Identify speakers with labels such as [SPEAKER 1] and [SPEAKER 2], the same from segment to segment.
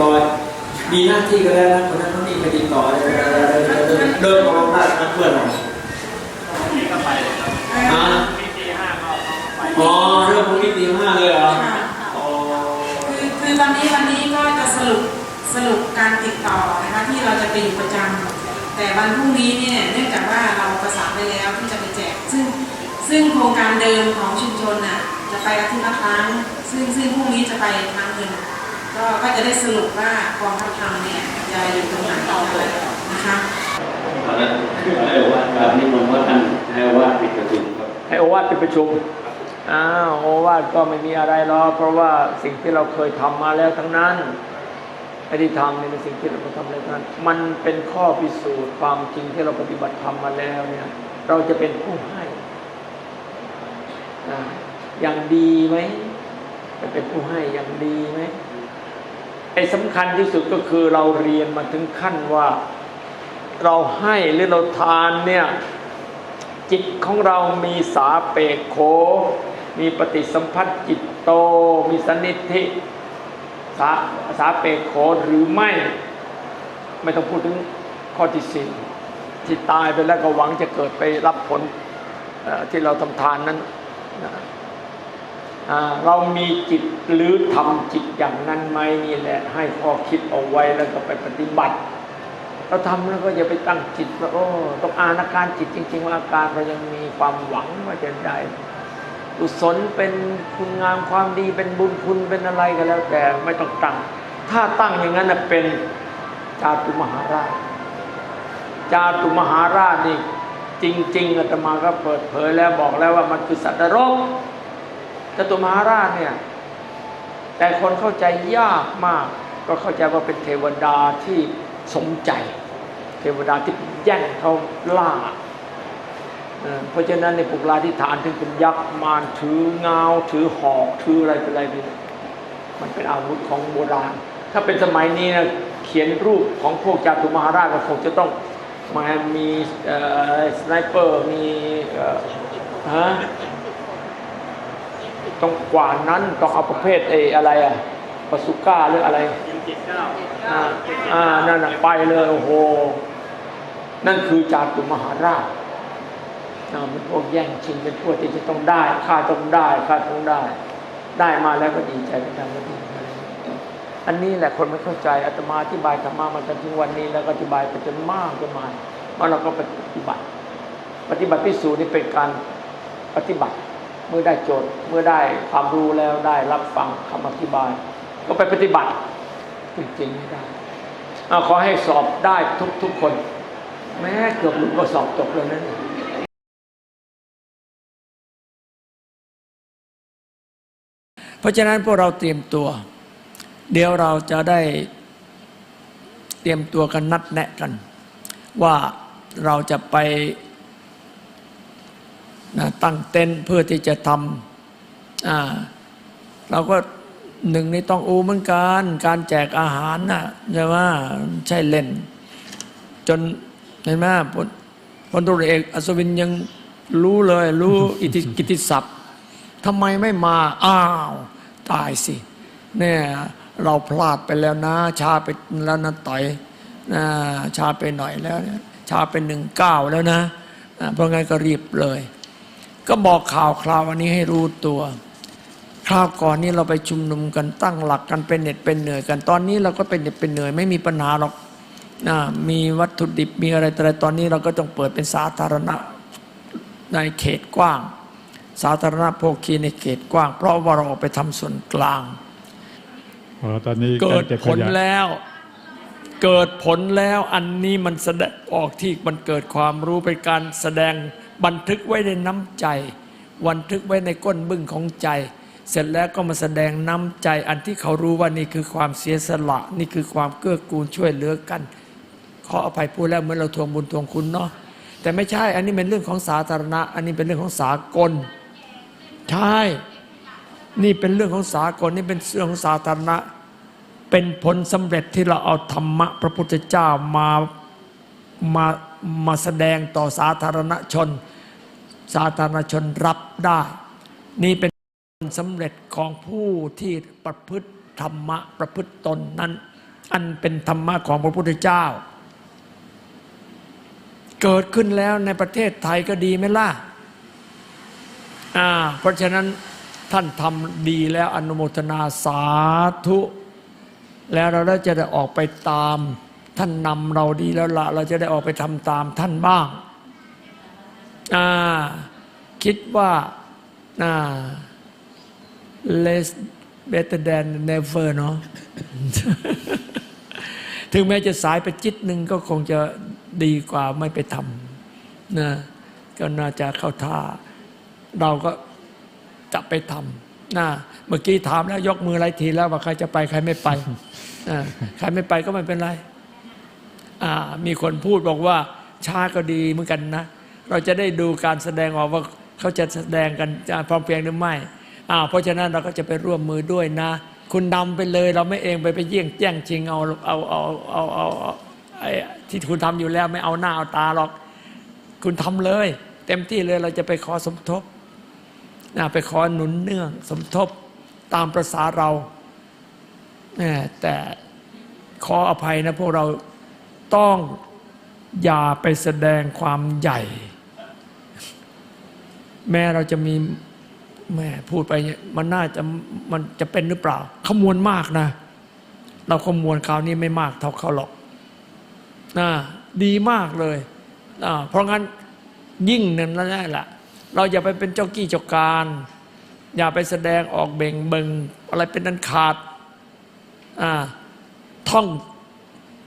[SPEAKER 1] ต่อมีหน้าที่ก็แล้วนะคนนั้นคนนี้ไปติดต่อเลยเริ่มมองหน้านักเพื่อนหน่อย
[SPEAKER 2] นี่ก็ไปเลยครับ
[SPEAKER 1] อ่า
[SPEAKER 2] มีตีห้าก็ไป
[SPEAKER 1] อ๋อเริ่มพรุ่งนี้ตีห้าเลยเหรอ
[SPEAKER 3] ค่ะ
[SPEAKER 1] อ๋อ
[SPEAKER 3] คือคือวันนี้วันนี้ก็จะสรุปสรุปการติดต่อนะคะที่เราจะไปอยู่ประจำแต่วันพรุ่งนี้เนี่ยเนื่องจากว่าเราประสานไปแล้วที่จะไปแจก ซึ่งซึ่งโครงการเดิมของชุมชนน่ะจะไปอาทิตย์ละครั้ง ซึ่งซึ่งพรุ่งนี้จะไปครั้งหนึ่ง ก็ก็จะได้สรุปว่ากองทัพธรรมเนี่ยจะอยู่ตรงไหนนะคะ
[SPEAKER 4] ตอนนั้นไอ้ว่าการนิมนต์ว่าท่านให้ว่าปิดประชุมครับ
[SPEAKER 5] ให้โอวาทเป็นประชุมอ้าวโอวาทก็ไม่มีอะไรหรอกเพราะว่าสิ่งที่เราเคยทำมาแล้วทั้งนั้นไอ้ที่ทำเนี่ยเป็นสิ่งที่เราทำแล้วทั้งนั้น มันเป็นข้อพิสูจน์ความจริงที่เราปฏิบัติทำมาแล้วเนี่ยเราจะเป็นผู้ให้อ่าอย่างดีไหมจะเป็นผู้ให้อย่างดีไหม ไอ้สำคัญที่สุดก็คือเราเรียนมาถึงขั้นว่าเราให้หรือเราทานเนี่ยจิตของเรามีสาเปกโข มีปฏิสัมพัทธ์จิตโต มีสนิธิสาสาเปกโขหรือไม่ ไม่ต้องพูดถึงข้อที่สี่ที่ตายไปแล้วก็หวังจะเกิดไปรับผลที่เราทำทานนั้นนะ เรามีจิตหรือทำจิตอย่างนั้นไหมนี่แหละ ให้ข้อคิดเอาไว้แล้วก็ไปปฏิบัติ เราทำแล้วก็อย่าไปตั้งจิตว่าโอ้ต้องอ่านอาการจิตจริง ๆ ว่าอาการเรายังมีความหวังว่าจะได้กุศลเป็นคุณงามความดีเป็นบุญคุณเป็นอะไรก็แล้ว แต่ไม่ต้องตั้ง ถ้าตั้งอย่างนั้นน่ะเป็นจาตุมหาราช จาตุมหาราชนี่จริงๆอาตมาก็เปิดเผยแล้วบอกแล้วว่ามันคือสัตว์นรก จาตุมหาราชเนี่ย แต่คนเข้าใจยากมาก ก็เข้าใจว่าเป็นเทวดาที่สมใจ เทวดาที่แย่งเขาล่าเพราะฉะนั้นในปุกลาที่ฐานถึงเป็นยักษ์มารถือเงาถือหอกถืออะไรเป็นอะไรนี่มันเป็นอาวุธของโบราณ ถ้าเป็นสมัยนี้นะเขียนรูปของพวกจาตุมหาราชก็คงจะต้องมามีสไนเปอร์มีฮะ ต้องกว่านั้นต้องเอาประเภทไอ้อะไรอะปาสุก้าหรืออะไร
[SPEAKER 2] ยิงจิตเก้า
[SPEAKER 5] อ่าอ่านั่นน่ะไปเลยโอ้โหนั่นคือจาตุมหาราชอ่าเป็นพวกแย่งชิงเป็นพวกที่จะต้องได้ข้าต้องได้ข้าต้องได้ ได้มาแล้วก็ดีใจเป็นธรรมดาอันนี้แหละคนไม่เข้าใจอาตมาอธิบายธรรมะมาจนถึงวันนี้แล้วก็อธิบายไปจนมากจนมากแล้วเราก็ปฏิบัติ ปฏิบัติพิสูจน์นี่เป็นการปฏิบัติ เมื่อได้โจทย์เมื่อได้ความรู้แล้วได้รับฟังคำอธิบาย ก็ไปปฏิบัติจริงๆไม่ได้เอาขอให้สอบได้ทุกๆคน แม้เกือบหลุดก็สอบตกเลยนั่นเองเพราะฉะนั้นพวกเราเตรียมตัว เดี๋ยวเราจะได้เตรียมตัวกันนัดแนะกัน ว่าเราจะไป นะตั้งเต็นท์เพื่อที่จะทำอ่าเราก็หนึ่งในต้องอูเหมือนกันการแจกอาหารน่ะใช่ไหมใช่เล่น จนเห็นไหมพลพลตุรเอกอัศวินยังรู้เลย รู้อิทธิกิตติศัพท์ทำไมไม่มาอ้าว ตายสิเนี่ยเราพลาดไปแล้วนะช้าไปแล้วนะต่อยนะช้าไปหน่อยแล้วเนี่ยช้าไปหนึ่งเก้าแล้วนะอ่าเพราะงั้นก็รีบเลย ก็บอกข่าวคราววันนี้ให้รู้ตัว คราวก่อนนี้เราไปชุมนุมกันตั้งหลักกันเป็นเหน็ดเป็นเหนื่อยกัน ตอนนี้เราก็เป็นเหน็ดเป็นเหนื่อยไม่มีปัญหาหรอกนะมีวัตถุดิบมีอะไรต่ออะไรตอนนี้เราก็ต้องเปิดเป็นสาธารณะในเขตกว้าง สาธารณโภคีในเขตกว้าง เพราะว่าเราออกไปทำส่วนกลาง
[SPEAKER 6] อ๋อตอนนี้
[SPEAKER 5] เกิ
[SPEAKER 6] การ
[SPEAKER 5] ด
[SPEAKER 6] เก็บ
[SPEAKER 5] ผ
[SPEAKER 6] ข
[SPEAKER 5] ล
[SPEAKER 6] ยะ
[SPEAKER 5] แล้ว เกิดผลแล้วอันนี้มันแสดงออกที่มันเกิดความรู้เป็นการแสดง บันทึกไว้ในน้ำใจ บันทึกไว้ในก้นบึ้งของใจ เสร็จแล้วก็มาแสดงน้ำใจ อันที่เขารู้ว่านี่คือความเสียสละ นี่คือความเกื้อกูลช่วยเหลือกัน ขออภัยพูดแล้วเหมือนเราทวงบุญทวงคุณเนาะแต่ไม่ใช่ อันนี้เป็นเรื่องของสาธารณะ อันนี้เป็นเรื่องของสากล ใช่ นี่เป็นเรื่องของสากล นี่เป็นเรื่องของสาธารณะ เป็นผลสำเร็จที่เราเอาธรรมะพระพุทธเจ้ามา มามาแสดงต่อสาธารณชน สาธารณชนรับได้ นี่เป็นผลสำเร็จของผู้ที่ประพฤติธรรมะประพฤติตนนั้น อันเป็นธรรมะของพระพุทธเจ้า เกิดขึ้นแล้วในประเทศไทยก็ดีไหมล่ะอ่าเพราะฉะนั้นท่านทำดีแล้วอนุโมทนาสาธุ แล้วเราจะได้ออกไปตาม ท่านนำเราดีแล้วละเราจะได้ออกไปทำตามท่านบ้างคิดว่าา less better than never เนาะถึงแม้จะสายไปจิตหนึ่งก็คงจะดีกว่าไม่ไปทำนะก็น่าจะเข้าท่า เราก็จะไปทำนะเมื่อกี้ถามแล้วยกมือหลายทีแล้วว่าใครจะไปใครไม่ไปใครไม่ไปก็ไม่เป็นไร มีคนพูดบอกว่าช้าก็ดีเหมือนกันนะ เราจะได้ดูการแสดงออกว่าเขาจะแสดงกันจะพร้อมเพียงหรือไม่อ่าเพราะฉะนั้นเราก็จะไปร่วมมือด้วยนะ คุณนำไปเลยเราไม่เองไปไปเยี่ยงแย่งชิงเอาเอาเอาเอาเอาไอ้ที่คุณทำอยู่แล้วไม่เอาหน้าเอาตาหรอก คุณทำเลย เต็มที่เลยเราจะไปขอสมทบนะไปขอหนุนเนื่อง สมทบตามประษาเราแต่ขออภัยนะพวกเรา ต้องอย่าไปแสดงความใหญ่ แม้เราจะมีแม่พูดไปเนี่ยมันน่าจะมันจะเป็นหรือเปล่า ขมวลมากนะ เราขมวลคราวนี้ไม่มากเท่าเขาหรอกนะดีมากเลยอ่าเพราะงั้นยิ่งนั่นแหละเราอย่าไปเป็นเจ้ากี้เจ้าการ อย่าไปแสดงออกเบ่งเบิงอะไรเป็นนันขาดอ่าท่อง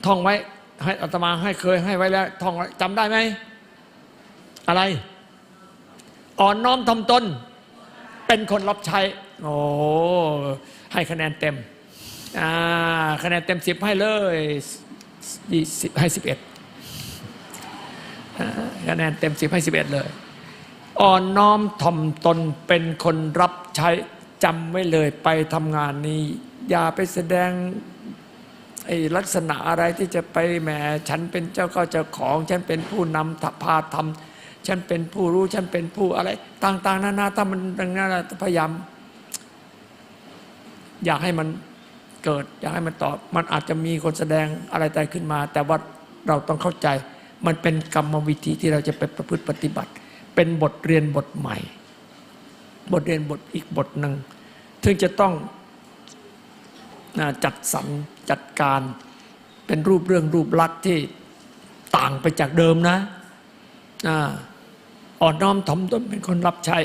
[SPEAKER 5] ท่องไว้ ให้อาตมาให้เคยให้ไว้แล้วท่องจำได้ไหม อะไร อ่อนน้อมทำตน เป็นคนรับใช้ โอ้ให้คะแนนเต็มอ่าคะแนนเต็มสิบให้เลยยี่สิบให้สิบเอ็ดคะแนนเต็มสิบให้สิบเอ็ดเลย อ่อนน้อมถ่อมตนเป็นคนรับใช้จำไว้เลยไปทำงานนี้ อย่าไปแสดง ไอ้ลักษณะอะไรที่จะไปแหมฉันเป็นเจ้าก็เจ้าของ ฉันเป็นผู้นำพาทำฉันเป็นผู้รู้ฉันเป็นผู้อะไร ต่าง ๆ นานาถ้ามันดังนั้นพยายาม อยากให้มันเกิด อยากให้มันตอบ มันอาจจะมีคนแสดงอะไรแต่ขึ้นมา แต่ว่าเราต้องเข้าใจ มันเป็นกรรมวิธีที่เราจะไปประพฤติปฏิบัติ เป็นบทเรียนบทใหม่ บทเรียนบทอีกบทหนึ่งถึงจะต้อง จัดสรรจัดการเป็นรูปเรื่องรูปลักษณ์ที่ต่างไปจากเดิมนะอ่าอ่อนน้อมถ่อมตนเป็นคนรับใช้